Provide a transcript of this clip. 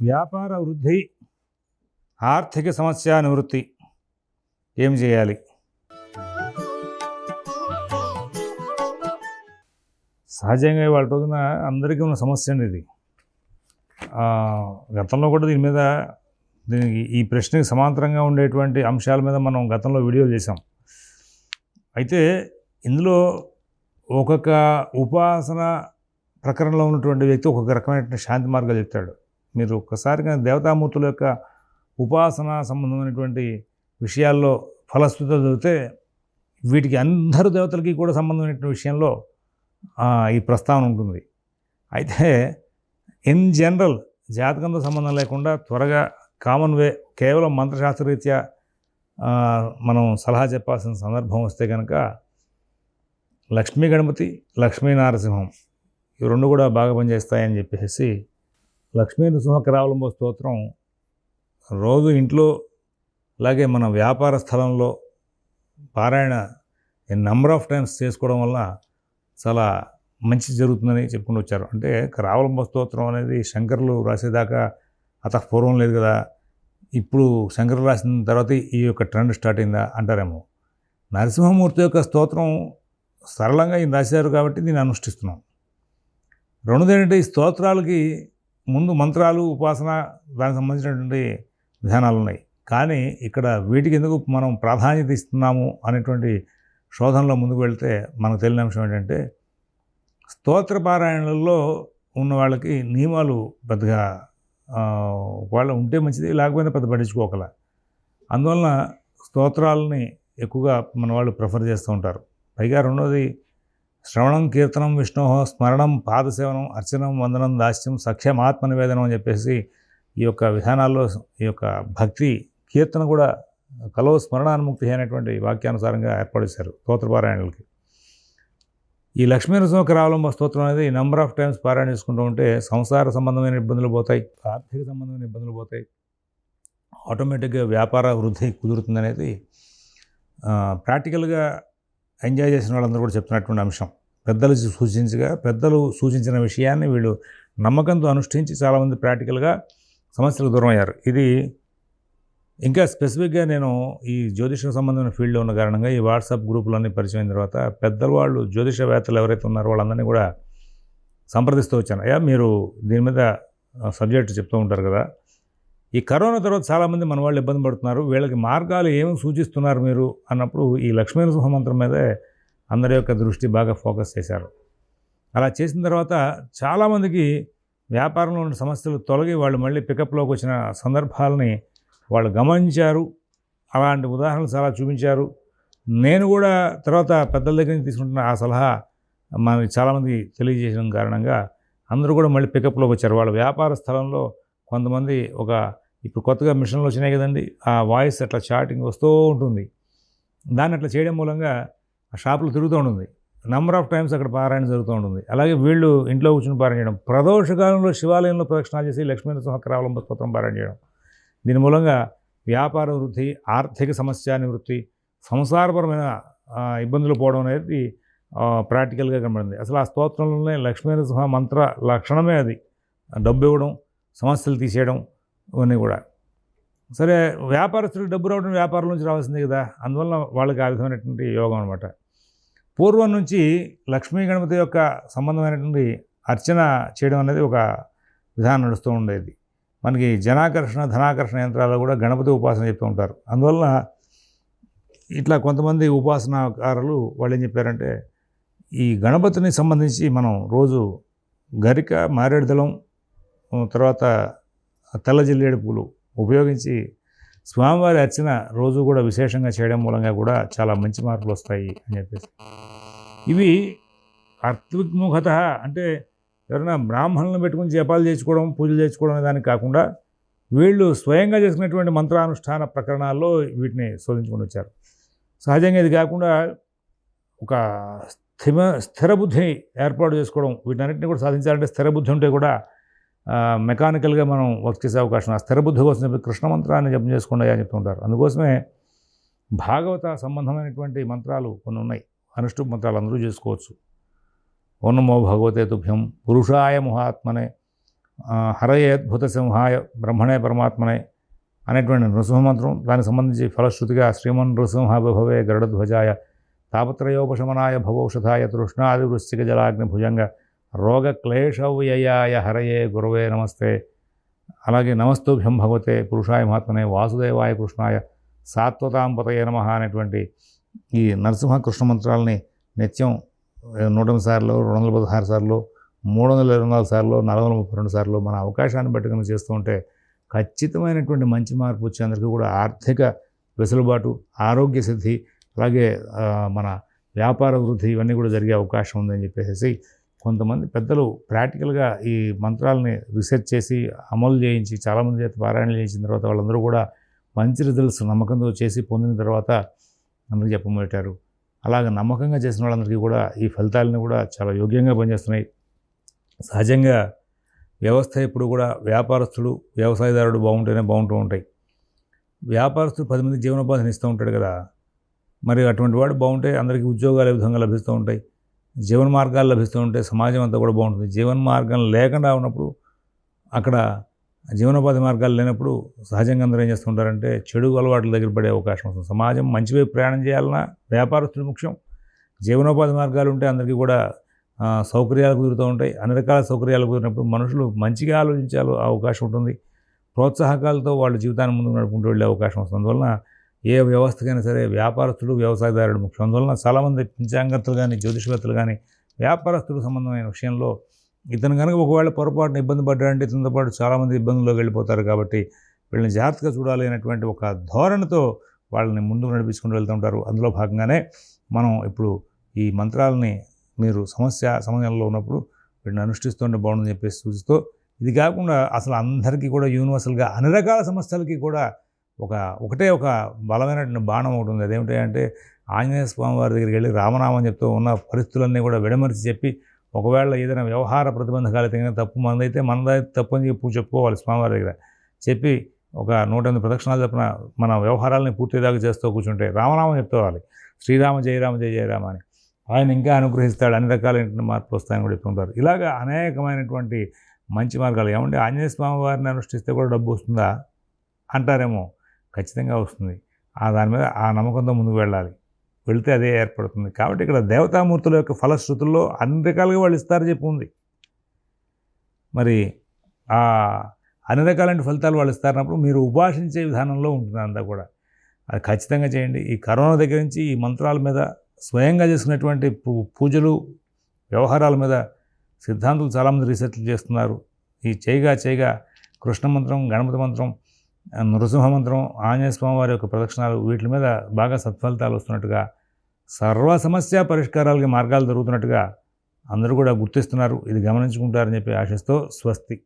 వ్యాపార వృద్ధి ఆర్థిక సమస్య నివృత్తి. ఏం చేయాలి? సహజంగా వాళ్ళ రోజున అందరికీ ఉన్న సమస్య అండి ఇది. గతంలో కూడా దీని మీద దీనికి ఈ ప్రశ్నకి సమాంతరంగా ఉండేటువంటి అంశాల మీద మనం గతంలో వీడియోలు చేసాం అయితే ఇందులో ఒక్కొక్క ఉపాసన ప్రకరణలో ఉన్నటువంటి వ్యక్తి ఒక్కొక్క రకమైనటువంటి శాంతి మార్గాలు చెప్తాడు. మీరు ఒక్కసారిగా దేవతామూర్తుల యొక్క ఉపాసన సంబంధమైనటువంటి విషయాల్లో ఫలశ్రుత చదివితే వీటికి అందరు దేవతలకి కూడా సంబంధమైనటువంటి విషయంలో ఈ ప్రస్తావన ఉంటుంది. అయితే ఇన్ జనరల్ జాతకంతో సంబంధం లేకుండా త్వరగా కామన్ వే కేవలం మంత్రశాస్త్రరీత్యా మనం సలహా చెప్పాల్సిన సందర్భం వస్తే కనుక లక్ష్మీ గణపతి లక్ష్మీ నారసింహం ఇవి రెండు కూడా బాగా పనిచేస్తాయని చెప్పేసి లక్ష్మీ నృసింహకరావలంబ స్తోత్రం రోజు ఇంట్లో అలాగే మన వ్యాపార స్థలంలో పారాయణ నెంబర్ ఆఫ్ టైమ్స్ చేసుకోవడం వల్ల చాలా మంచి జరుగుతుందని చెప్పుకుని వచ్చారు. అంటే రావలంబ స్తోత్రం అనేది శంకరులు రాసేదాకా అత పూర్వం లేదు కదా. ఇప్పుడు శంకరులు రాసిన తర్వాత ఈ యొక్క ట్రెండ్ స్టార్ట్ అయిందా అంటారేమో. నరసింహమూర్తి యొక్క స్తోత్రం సరళంగా ఈయన రాశారు కాబట్టి దీన్ని అనుష్ఠిస్తున్నాం. రెండోది ఈ స్తోత్రాలకి ముందు మంత్రాలు ఉపాసన దానికి సంబంధించినటువంటి విధానాలు ఉన్నాయి. కానీ ఇక్కడ వీటికి ఎందుకు మనం ప్రాధాన్యత ఇస్తున్నాము అనేటువంటి శోధనలో ముందుకు వెళ్తే మనకు తెలియని అంశం ఏంటంటే స్తోత్ర పారాయణలలో ఉన్న వాళ్ళకి నియమాలు పెద్దగా వాళ్ళు ఉంటే మంచిది లేకపోయినా పెద్ద పట్టించుకోకల. అందువలన స్తోత్రాలని ఎక్కువగా మన వాళ్ళు ప్రిఫర్ చేస్తూ ఉంటారు. పైగా రెండోది శ్రవణం కీర్తనం విష్ణు స్మరణం పాదసేవనం అర్చనం వందనం దాస్యం సఖ్యం ఆత్మనివేదనం అని చెప్పేసి ఈ యొక్క విధానాల్లో ఈ యొక్క భక్తి కీర్తన కూడా కలో స్మరణాన్ముక్తి అనేటువంటి వాక్యానుసారంగా ఏర్పాటు చేశారు స్తోత్రపారాయణలకి ఈ లక్ష్మీ నరసింహక రావలంబ స్తోత్రం అనేది నెంబర్ ఆఫ్ టైమ్స్ పారాయణ చేసుకుంటూ ఉంటే సంసార సంబంధమైన ఇబ్బందులు పోతాయి ఆర్థిక సంబంధమైన ఇబ్బందులు పోతాయి. ఆటోమేటిక్గా వ్యాపార వృద్ధి కుదురుతుందనేది ప్రాక్టికల్గా ఎంజాయ్ చేసిన వాళ్ళందరూ కూడా చెప్తున్నటువంటి అంశం. పెద్దలు సూచించగా పెద్దలు సూచించిన విషయాన్ని వీళ్ళు నమ్మకంతో అనుష్ఠించి చాలామంది ప్రాక్టికల్గా సమస్యలకు దూరం అయ్యారు ఇది ఇంకా స్పెసిఫిక్గా నేను ఈ జ్యోతిష సంబంధమైన ఫీల్డ్లో ఉన్న కారణంగా ఈ వాట్సాప్ గ్రూపులన్నీ పరిచయం అయిన తర్వాత పెద్దలు వాళ్ళు జ్యోతిషవేత్తలు ఎవరైతే ఉన్నారో వాళ్ళందరినీ కూడా సంప్రదిస్తూ వచ్చాను. అయ్యా మీరు దీని మీద సబ్జెక్ట్ చెప్తూ ఉంటారు కదా. ఈ కరోనా తర్వాత చాలామంది మన వాళ్ళు ఇబ్బంది పడుతున్నారు. వీళ్ళకి మార్గాలు ఏమి సూచిస్తున్నారు మీరు? అన్నప్పుడు ఈ లక్ష్మీ నరసింహ మంత్రం మీదే అందరి యొక్క దృష్టి బాగా ఫోకస్ చేశారు. అలా చేసిన తర్వాత చాలామందికి వ్యాపారంలో ఉన్న సమస్యలు తొలగి వాళ్ళు మళ్ళీ పికప్లోకి వచ్చిన సందర్భాలని వాళ్ళు గమనించారు. అలాంటి ఉదాహరణలు చాలా చూపించారు. నేను కూడా తర్వాత పెద్దల దగ్గర నుంచి తీసుకుంటున్న ఆ సలహా మనకి చాలామంది తెలియజేసిన కారణంగా అందరూ కూడా మళ్ళీ పికప్లోకి వచ్చారు. వాళ్ళ వ్యాపార స్థలంలో కొంతమంది ఒక ఇప్పుడు కొత్తగా మిషన్లు వచ్చినాయి కదండి ఆ వాయిస్ అట్లా చాటింగ్ వస్తూ ఉంటుంది. దాన్ని అట్లా చేయడం మూలంగా ఆ షాపులు తిరుగుతూ ఉంటుంది. నెంబర్ ఆఫ్ టైమ్స్ అక్కడ పారాయణ జరుగుతూ ఉంటుంది. అలాగే వీళ్ళు ఇంట్లో కూర్చుని పారాయణ చేయడం. ప్రదోషకాలంలో శివాలయంలో ప్రదక్షిణాలు చేసి లక్ష్మీ నరసింహకరావలంబ స్తోత్రం పారాయణ చేయడం. దీని మూలంగా వ్యాపార వృద్ధి ఆర్థిక సమస్య నివృత్తి సంసారపరమైన ఇబ్బందులు పోవడం అనేది ప్రాక్టికల్గా కనబడింది. అసలు ఆ స్తోత్రంలోనే లక్ష్మీ నరసింహ మంత్ర లక్షణమే అది. డబ్బు ఇవ్వడం సమస్యలు తీసేయడం ఇవన్నీ కూడా. సరే వ్యాపారస్తుడికి డబ్బు రావడం వ్యాపారం నుంచి రావాల్సిందే కదా. అందువల్ల వాళ్ళకి ఆ విధమైనటువంటి యోగం అనమాట పూర్వం నుంచి లక్ష్మీ గణపతి యొక్క సంబంధమైనటువంటి అర్చన చేయడం అనేది ఒక విధానం నడుస్తూ ఉండేది. మనకి జనాకర్షణ ధనాకర్షణ యంత్రాలు కూడా గణపతి ఉపాసన చెప్తూ ఉంటారు. అందువల్ల ఇట్లా కొంతమంది ఉపాసనాకారులు వాళ్ళు ఏం చెప్పారంటే ఈ గణపతిని సంబంధించి మనం రోజు గరిక మారేడుదలం తర్వాత తెల్ల జిల్లేడు పూలు ఉపయోగించి స్వామివారి అర్చన రోజు కూడా విశేషంగా చేయడం మూలంగా కూడా చాలా మంచి మార్పులు వస్తాయి అని చెప్పేసి. ఇవి అర్థవిముఖత అంటే ఎవరైనా బ్రాహ్మణులను పెట్టుకుని జపాలు చేసుకోవడం పూజలు చేసుకోవడం అనే దానికి కాకుండా వీళ్ళు స్వయంగా చేసుకునేటువంటి మంత్రానుష్ఠాన ప్రకరణాల్లో వీటిని శోధించుకొని వచ్చారు. సహజంగా ఇది కాకుండా ఒక స్థిమ స్థిరబుద్ధిని ఏర్పాటు చేసుకోవడం వీటన్నిటిని కూడా సాధించాలంటే స్థిరబుద్ధి ఉంటే కూడా మెకానికల్గా మనం వర్క్ చేసే అవకాశం ఆ స్థిర కోసం చెప్పి కృష్ణ మంత్రాన్ని జపం చేసుకోండి అని చెప్తుంటారు. అందుకోసమే భాగవత సంబంధమైనటువంటి మంత్రాలు కొన్ని ఉన్నాయి. అనుష్ఠుప్ మంత్రాలు అందరూ చేసుకోవచ్చు. ఓ భగవతే తుభ్యం పురుషాయ మహాత్మనే ఆ, సింహాయ బ్రహ్మణే పరమాత్మనే అనేటువంటి నృసింహ మంత్రం. దానికి సంబంధించి ఫలశ్రుతిగా శ్రీమన్ నృసింహ విభవే గరుడధ్వజాయ తాపత్రయోపశమనాయ భవౌషధాయ తృష్ణాది వృశ్చిక జలాగ్ని భుజంగా రోగ క్లేశవ్యయాయ హరయే గురవే నమస్తే. అలాగే నమస్తోభ్యం భగవతే పురుషాయ మహాత్మనే వాసుదేవాయ కృష్ణాయ సాత్వతాంపతయ నమ అనేటువంటి ఈ నరసింహ కృష్ణ మంత్రాలని నిత్యం నూట ఎనిమిది సార్లు రెండు వందల పదహారు సార్లు మూడు వందల ఇరవై నాలుగు సార్లు నాలుగు వందల ముప్పై రెండు సార్లు మన అవకాశాన్ని పెట్టుకుని చేస్తూ ఉంటే ఖచ్చితమైనటువంటి మంచి మార్పు వచ్చే అందరికీ కూడా ఆర్థిక వెసులుబాటు ఆరోగ్య సిద్ధి అలాగే మన వ్యాపార వృద్ధి ఇవన్నీ కూడా జరిగే అవకాశం ఉందని చెప్పేసి కొంతమంది పెద్దలు ప్రాక్టికల్గా ఈ మంత్రాలని రీసెర్చ్ చేసి అమలు చేయించి చాలామంది చేత పారాయణ చేయించిన తర్వాత వాళ్ళందరూ కూడా మంచి రిజల్ట్స్ నమ్మకంతో చేసి పొందిన తర్వాత అందరికీ చెప్పబెట్టారు అలాగ నమ్మకంగా చేసిన వాళ్ళందరికీ కూడా ఈ ఫలితాలని కూడా చాలా యోగ్యంగా పనిచేస్తున్నాయి. సహజంగా వ్యవస్థ ఎప్పుడు కూడా వ్యాపారస్తుడు వ్యవసాయదారుడు బాగుంటేనే బాగుంటూ ఉంటాయి. వ్యాపారస్తుడు పది మంది జీవనోపాధిని ఇస్తూ ఉంటాడు కదా! మరి అటువంటి వాడు బాగుంటే అందరికీ ఉద్యోగాలు ఏ విధంగా లభిస్తూ ఉంటాయి? జీవన మార్గాలు లభిస్తూ ఉంటే సమాజం అంతా కూడా బాగుంటుంది. జీవన మార్గం లేకుండా ఉన్నప్పుడు అక్కడ జీవనోపాధి మార్గాలు లేనప్పుడు సహజంగా అందరూ ఏం చేస్తుంటారంటే చెడు అలవాట్ల దగ్గర పడే అవకాశం వస్తుంది. సమాజం మంచి ప్రయాణం చేయాలన్నా వ్యాపారస్తులు ముఖ్యం. జీవనోపాధి మార్గాలు ఉంటే అందరికీ కూడా సౌకర్యాలు కుదురుతూ ఉంటాయి. అన్ని రకాల సౌకర్యాలు కుదిరినప్పుడు మనుషులు మంచిగా ఆలోచించాలి అవకాశం ఉంటుంది. ప్రోత్సాహకాలతో వాళ్ళ జీవితాన్ని ముందుకు నడుపుకుంటూ వెళ్ళే అవకాశం వస్తుంది. అందువలన ఏ వ్యవస్థకైనా సరే వ్యాపారస్తుడు వ్యవసాయదారుడు ముఖ్యం. అందువలన చాలామంది పంచాంగతులు కానీ జ్యోతిషవేత్తలు కానీ వ్యాపారస్తుడు సంబంధమైన విషయంలో ఇతను కనుక ఒకవేళ పొరపాటున ఇబ్బంది పడ్డాడంటే ఇతనితో పాటు చాలామంది ఇబ్బందుల్లోకి వెళ్ళిపోతారు కాబట్టి వీళ్ళని జాగ్రత్తగా చూడాలి అనేటువంటి ఒక ధోరణితో వాళ్ళని ముందుకు నడిపించుకుంటూ వెళ్తూ ఉంటారు. అందులో భాగంగానే మనం ఇప్పుడు ఈ మంత్రాలని మీరు సమస్య సమయంలో ఉన్నప్పుడు వీటిని అనుష్ఠిస్తుంటే బాగుందని చెప్పేసి సూచిస్తూ ఇది కాకుండా అసలు అందరికీ కూడా యూనివర్సల్గా అన్ని రకాల సమస్యలకి కూడా ఒక ఒకటే ఒక బలమైనటువంటి బాణం ఒకటి ఉంది. అదేమిటి అంటే ఆంజనేయ స్వామి వారి దగ్గరికి వెళ్ళి రామనామం చెప్తూ ఉన్న పరిస్థితులన్నీ కూడా విడమరిచి చెప్పి ఒకవేళ ఏదైనా వ్యవహార ప్రతిబంధకాలు అయితే తప్పు మనదైతే మనదైతే తప్పు అని చెప్పి చెప్పుకోవాలి స్వామివారి దగ్గర. చెప్పి ఒక నూట ఎనిమిది ప్రదక్షిణాలు చెప్పిన మన వ్యవహారాలని పూర్తిదాకా చేస్తూ కూర్చుంటే రామనామం చెప్తేవాలి శ్రీరామ జయరామ జయ జయరామ అని. ఆయన ఇంకా అనుగ్రహిస్తాడు. అన్ని రకాలైన మార్పులు వస్తాయని కూడా చెప్తుంటారు ఇలాగ అనేకమైనటువంటి మంచి మార్గాలు. ఏమంటే ఆంజనేయ స్వామి వారిని అనుష్ఠిస్తే కూడా డబ్బు వస్తుందా? అంటారేమో. ఖచ్చితంగా వస్తుంది. ఆ దాని మీద ఆ నమ్మకంతో ముందుకు వెళ్ళాలి. వెళితే అదే ఏర్పడుతుంది. కాబట్టి ఇక్కడ దేవతామూర్తుల యొక్క ఫలశ్రుతుల్లో అన్ని రకాలుగా వాళ్ళు ఇస్తారు చెప్పి ఉంది. మరి ఆ అన్ని రకాలైన ఫలితాలు వాళ్ళు ఇస్తారన్నప్పుడు మీరు ఉపాసించే విధానంలో ఉంటుంది అంతా కూడా. అది ఖచ్చితంగా చేయండి. ఈ కరోనా దగ్గర నుంచి ఈ మంత్రాల మీద స్వయంగా చేసుకున్నటువంటి పూజలు వ్యవహారాల మీద సిద్ధాంతులు చాలామంది రీసెర్చ్లు చేస్తున్నారు. ఈ చేయగా చేయగా కృష్ణ మంత్రం గణపతి మంత్రం ఆ, నృసింహ మంత్రం ఆంజనేయ స్వామి వారి యొక్క ప్రదక్షిణాలు వీటి మీద బాగా సత్ఫలితాలు వస్తున్నట్టుగా సర్వ సమస్య పరిష్కారాలకి మార్గాలు దొరుకుతున్నట్టుగా అందరూ కూడా గుర్తిస్తున్నారు. ఇది గమనించుకుంటారని చెప్పి ఆశిస్తూ స్వస్తి.